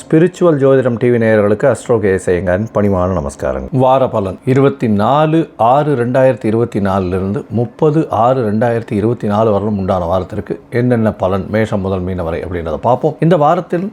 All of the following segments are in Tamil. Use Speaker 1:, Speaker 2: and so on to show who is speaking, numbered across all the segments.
Speaker 1: ஸ்பிரிச்சுவல் ஜோதிடம் டிவி நேயர்களுக்கு அஸ்ட்ரோ கேசையங்கன் பணிவான நமஸ்காரங்கள். வார பலன். இருபத்தி நாலு ஆறு ரெண்டாயிரத்தி இருபத்தி நாலுலேருந்து முப்பது ஆறு ரெண்டாயிரத்தி இருபத்தி நாலு வரலும் உண்டான வாரத்திற்கு என்னென்ன பலன் மேஷம் முதல் மீன வரை அப்படின்றத பார்ப்போம். இந்த வாரத்தில்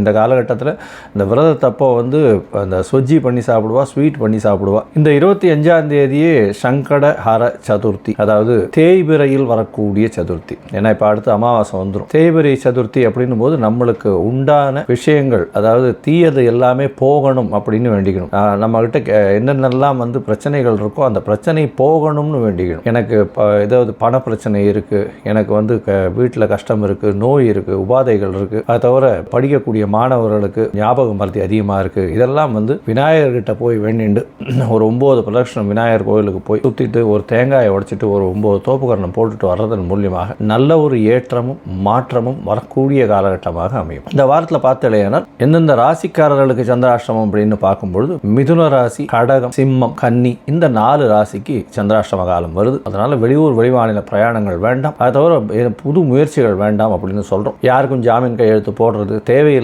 Speaker 1: இந்த காலகட்டத்தில் இந்த விரதத்தப்போ வந்து அந்த சொஜ்ஜி பண்ணி சாப்பிடுவா ஸ்வீட் பண்ணி சாப்பிடுவா. இந்த இருபத்தி அஞ்சாம் தேதியே சங்கட ஹர சதுர்த்தி அதாவது தேய்பிரையில் வரக்கூடிய சதுர்த்தி. ஏன்னா இப்போ அடுத்து அமாவாசை வந்துடும் தேய்பிரை சதுர்த்தி அப்படின்னும் போது நம்மளுக்கு உண்டான விஷயங்கள் அதாவது தீயது எல்லாமே போகணும் அப்படின்னு வேண்டிக்கணும். நம்மகிட்ட என்னென்னலாம் வந்து பிரச்சனைகள் இருக்கோ அந்த பிரச்சனை போகணும்னு வேண்டிக்கணும். எனக்கு ஏதாவது பண பிரச்சனை இருக்குது எனக்கு வந்து வீட்டில் கஷ்டம் இருக்குது நோய் இருக்குது உபாதைகள் இருக்குது அதை தவிர படிக்கக்கூடிய மாணவர்களுக்கு ஞாபக மருதி அதிகமாக இருக்கு. இதெல்லாம் வந்து விநாயகர்கிட்ட போய் வேண்டிண்டு ஒரு ஒம்பது பிரதட்சணம் விநாயகர் கோயிலுக்கு போய் சுற்றிட்டு ஒரு தேங்காயை உடைச்சிட்டு ஒரு ஒம்பது தோப்புக்கரணம் போட்டுட்டு வர்றதன் மூலியமாக நல்ல ஒரு ஏற்றமும் மாற்றமும் வரக்கூடிய காலகட்டமாக அமையும். இந்த வாரத்தில் பார்த்தலையானால் எந்தெந்த ராசிக்காரர்களுக்கு சந்திராஷ்டமம் அப்படின்னு பார்க்கும்பொழுது மிதுன ராசி கடகம் சிம்மம் கன்னி இந்த நாலு ராசிக்கு சந்திராஷ்டம காலம் வருது. அதனால வெளியூர் வெளிமாநில பிரயாணங்கள் வேண்டாம். அதை தவிர புது முயற்சிகள் வேண்டாம் அப்படின்னு சொல்கிறோம் யாருக்கும் ஜாமீன் கையெழுத்து போடுறது தேவையில்லை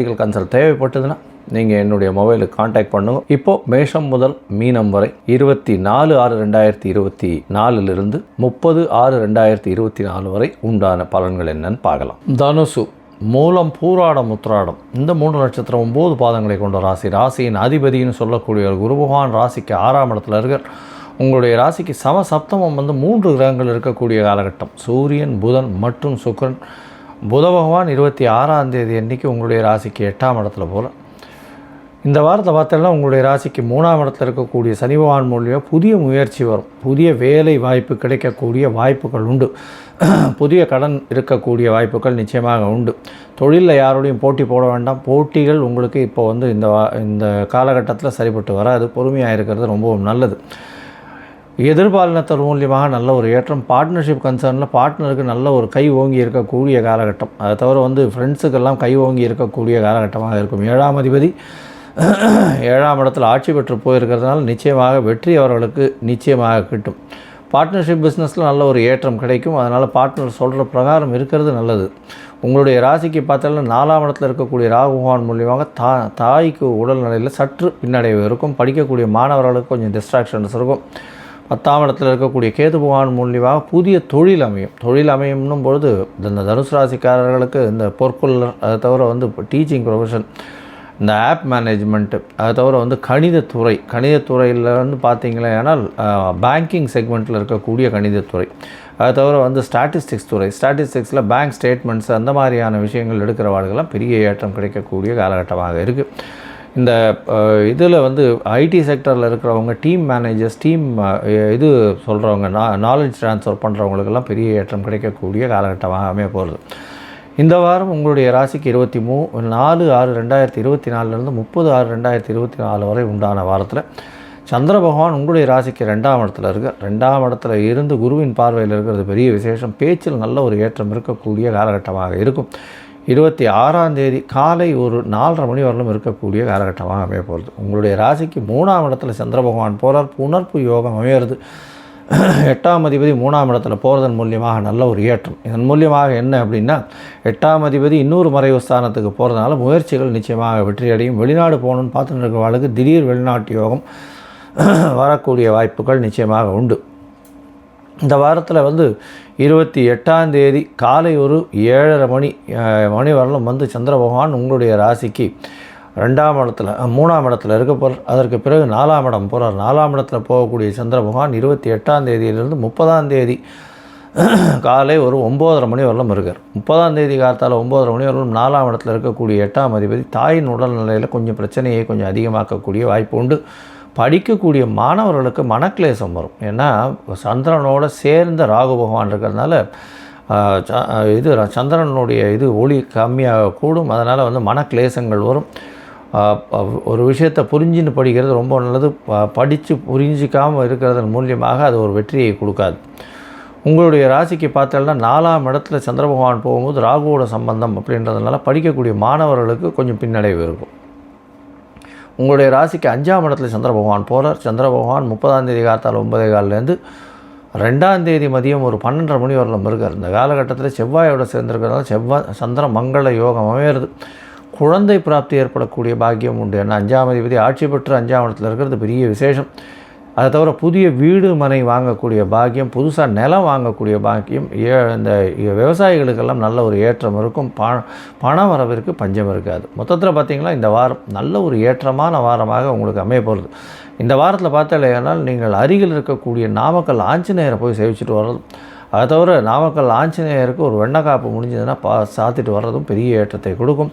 Speaker 1: அஸ்ட்ராலஜிக்கல் கன்சல்ட் தேவைப்பட்டதுன்னா நீங்கள் என்னுடைய மொபைலுக்கு காண்டாக்ட் பண்ணுங்கள் இப்போ மேஷம் முதல் மீனம் வரை இருபத்தி நாலு ஆறு ரெண்டாயிரத்தி இருபத்தி நாலுலேருந்து முப்பது ஆறு ரெண்டாயிரத்தி இருபத்தி நாலு வரை உண்டான பலன்கள் என்னன்னு பார்க்கலாம். தனுசு மூலம் பூராடம் உத்ராடம் இந்த மூன்று நட்சத்திரம் ஒம்பது பாதங்களை கொண்ட ராசி. ராசியின் அதிபதினு சொல்லக்கூடிய ஒரு குரு பகவான் ராசிக்கு ஆறாம் இடத்துல இருக்கிற உங்களுடைய ராசிக்கு சம சப்தமம் வந்து மூன்று கிரகங்கள் இருக்கக்கூடிய காலகட்டம். சூரியன் புதன் மற்றும் சுக்கரன். புத பகவான் இருபத்தி ஆறாம் தேதி அன்னைக்கு உங்களுடைய ராசிக்கு எட்டாம் இடத்துல போல. இந்த வாரத்தை பார்த்தோம்னா உங்களுடைய ராசிக்கு மூணாம் இடத்துல இருக்கக்கூடிய சனி பகவான் மூலியமாக புதிய முயற்சி வரும். புதிய வேலை வாய்ப்பு கிடைக்கக்கூடிய வாய்ப்புகள் உண்டு. புதிய கடன் இருக்கக்கூடிய வாய்ப்புகள் நிச்சயமாக உண்டு. தொழிலில் யாரோடையும் போட்டி போட வேண்டாம். போட்டிகள் உங்களுக்கு இப்போ வந்து இந்த வா- இந்த காலகட்டத்தில் சரிப்பட்டு வராது. பொறுமையாக இருக்கிறது ரொம்பவும் நல்லது. எதிர்பாலினத்தர் மூலியமாக நல்ல ஒரு ஏற்றம் பார்ட்னர்ஷிப் கன்சர்னில் பார்ட்னருக்கு நல்ல ஒரு கை ஓங்கி இருக்கக்கூடிய காலகட்டம். அதை தவிர வந்து ஃப்ரெண்ட்ஸுக்கெல்லாம் கை ஓங்கி இருக்கக்கூடிய காலகட்டமாக இருக்கும். ஏழாம் அதிபதி ஏழாம் இடத்தில் ஆட்சி பெற்று போயிருக்கிறதுனால நிச்சயமாக வெற்றி அவர்களுக்கு நிச்சயமாக கிட்டும். பார்ட்னர்ஷிப் பிஸ்னஸில் நல்ல ஒரு ஏற்றம் கிடைக்கும். அதனால் பார்ட்னர் சொல்கிற பிரகாரம் இருக்கிறது நல்லது. உங்களுடைய ராசிக்கு பார்த்தாலும் நாலாம் இடத்துல இருக்கக்கூடிய ராகுகான் மூலியமாக தா தாய்க்கு உடல்நிலையில் சற்று பின்னடைவு இருக்கும். படிக்கக்கூடிய மாணவர்களுக்கு கொஞ்சம் டிஸ்ட்ராக்ஷன்ஸ் இருக்கும். பத்தாம் இடத்துல இருக்கக்கூடிய கேது பகவான் மூலியமாக புதிய தொழில் அமையும். தொழில் அமையும்னும் பொழுது இந்த தனுசு ராசிக்காரர்களுக்கு இந்த பொற்கொள்ளர் அதை தவிர வந்து டீச்சிங் ப்ரொஃபஷன் இந்த ஆப் மேனேஜ்மெண்ட்டு அதை தவிர வந்து கணிதத்துறை கணிதத்துறையில் வந்து பார்த்தீங்களே ஆனால் பேங்கிங் செக்மெண்ட்டில் இருக்கக்கூடிய கணிதத்துறை. அதை தவிர வந்து ஸ்டாட்டிஸ்டிக்ஸ் துறை. ஸ்டாட்டிஸ்டிக்ஸில் பேங்க் ஸ்டேட்மெண்ட்ஸ் அந்த மாதிரியான விஷயங்கள் எடுக்கிறவாளுக்கெல்லாம் பெரிய ஏற்றம் கிடைக்கக்கூடிய காலகட்டமாக இருக்குது இந்த இதில் வந்து ஐடி செக்டரில் இருக்கிறவங்க டீம் மேனேஜர்ஸ் டீம் இது சொல்கிறவங்க நா நாலேஜ் ட்ரான்ஸ்ஃபர் பண்ணுறவங்களுக்கெல்லாம் பெரிய ஏற்றம் கிடைக்கக்கூடிய காலகட்டமாக அமைய போகிறது இந்த வாரம் உங்களுடைய ராசிக்கு இருபத்தி மூ நாலு ஆறு ரெண்டாயிரத்தி இருபத்தி நாலுலேருந்து முப்பது ஆறு ரெண்டாயிரத்தி இருபத்தி நாலு வரை உண்டான வாரத்தில் சந்திர பகவான் உங்களுடைய ராசிக்கு ரெண்டாம் இடத்துல இருக்கு ரெண்டாம் இடத்துல இருந்து குருவின் பார்வையில் இருக்கிறது பெரிய விசேஷம் பேச்சில் நல்ல ஒரு ஏற்றம் இருக்கக்கூடிய காலகட்டமாக இருக்கும். இருபத்தி ஆறாம் தேதி காலை ஒரு நாலரை மணி வரலும் இருக்கக்கூடிய காலகட்டமாக அமைய போகிறது. உங்களுடைய ராசிக்கு மூணாம் இடத்துல சந்திர பகவான் போகிறார் புனர்ப்பு யோகம் அமையிறது. எட்டாம் அதிபதி மூணாம் இடத்துல போகிறதன் மூலியமாக நல்ல ஒரு ஏற்றம். இதன் மூலியமாக என்ன அப்படின்னா எட்டாம் அதிபதி இன்னொரு மறைவு ஸ்தானத்துக்கு போகிறதுனால முயற்சிகள் நிச்சயமாக வெற்றியடையும். வெளிநாடு போகணுன்னு பார்த்துட்டு வாழ்க்கை திடீர் வெளிநாட்டு யோகம் வரக்கூடிய வாய்ப்புகள் நிச்சயமாக உண்டு. இந்த வாரத்தில் வந்து இருபத்தி எட்டாம் தேதி காலை ஒரு ஏழரை மணி மணி வரலும் வந்து சந்திர பகவான் உங்களுடைய ராசிக்கு ரெண்டாம் இடத்துல மூணாம் இடத்துல இருக்க போகிறார் அதற்கு பிறகு நாலாம் இடம் போகிறார் நாலாம் இடத்துல போகக்கூடிய சந்திர பகவான் இருபத்தி எட்டாம் தேதியிலிருந்து முப்பதாம் தேதி காலை ஒரு ஒம்போதரை மணி வரலும் இருக்கார். முப்பதாம் தேதி காலத்தால் ஒம்போதரை மணி வரலும் நாலாம் இடத்துல இருக்கக்கூடிய எட்டாம் அதிபதி தாயின் உடல்நிலையில் கொஞ்சம் பிரச்சனையை கொஞ்சம் அதிகமாக்கக்கூடிய வாய்ப்பு உண்டு. படிக்கக்கூடிய மாணவர்களுக்கு மனக்லேசம் வரும். ஏன்னா சந்திரனோட சேர்ந்த ராகு பகவான் இருக்கிறதுனால ச- இது சந்திரனுடைய இது ஒளி கம்மியாக கூடும். அதனால் வந்து மனக்லேசங்கள் வரும். ஒரு விஷயத்தை புரிஞ்சுன்னு படிக்கிறது ரொம்ப நல்லது. படித்து புரிஞ்சிக்காமல் இருக்கிறதன் மூலியமாக அது ஒரு வெற்றியை கொடுக்காது. உங்களுடைய ராசிக்கு பார்த்தோம்னா நாலாம் இடத்துல சந்திர பகவான் போகும்போது ராகுவோட சம்பந்தம் அப்படின்றதுனால படிக்கக்கூடிய மாணவர்களுக்கு கொஞ்சம் பின்னடைவு இருக்கும். உங்களுடைய ராசிக்கு அஞ்சாம் இடத்துல சந்திர பகவான் போகிறார் சந்திர பகவான் முப்பதாம் தேதி காத்தால் ஒன்பதே காலிலேருந்து ரெண்டாம் தேதி மதியம் ஒரு பன்னெண்டரை மணி வரலும் இருக்கார். இந்த காலகட்டத்தில் செவ்வாயோட சேர்ந்துருக்கிறதுனால செவ்வாய் சந்திர மங்கள யோகம் அமையிறது. குழந்தை பிராப்தி ஏற்படக்கூடிய பாக்கியம் உண்டு. ஏன்னா அஞ்சாம் அதிபதி ஆட்சி பெற்று அஞ்சாம் இடத்துல இருக்கிறது பெரிய விசேஷம். அதை தவிர புதிய வீடு மனை வாங்கக்கூடிய பாக்கியம் புதுசாக நிலம் வாங்கக்கூடிய பாக்கியம் ஏ இந்த விவசாயிகளுக்கெல்லாம் நல்ல ஒரு ஏற்றம் இருக்கும். ப பண வரவிற்கு பஞ்சம் இருக்காது. மொத்தத்தில் பார்த்தீங்கன்னா இந்த வாரம் நல்ல ஒரு ஏற்றமான வாரமாக உங்களுக்கு அமைய போகிறது இந்த வாரத்தில் பார்த்தாலேயானால் நீங்கள் அருகில் இருக்கக்கூடிய நாமக்கல் ஆஞ்சநேயரை போய் சேவிச்சுட்டு வர்றதும் அதை தவிர நாமக்கல் ஆஞ்சநேயருக்கு ஒரு வெண்ணக்காப்பு முடிஞ்சதுன்னா பா சாத்திட்டு வர்றதும் பெரிய ஏற்றத்தை கொடுக்கும்.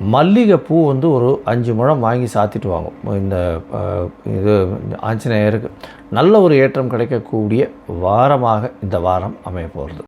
Speaker 1: மல்லிகை பூ வந்து ஒரு அஞ்சு முழம் வாங்கி சாத்திட்டு வாங்கும். இந்த இது ஆஞ்சநேயருக்கு. நல்ல ஒரு ஏற்றம் கிடைக்கக்கூடிய வாரமாக இந்த வாரம் அமைய போகிறது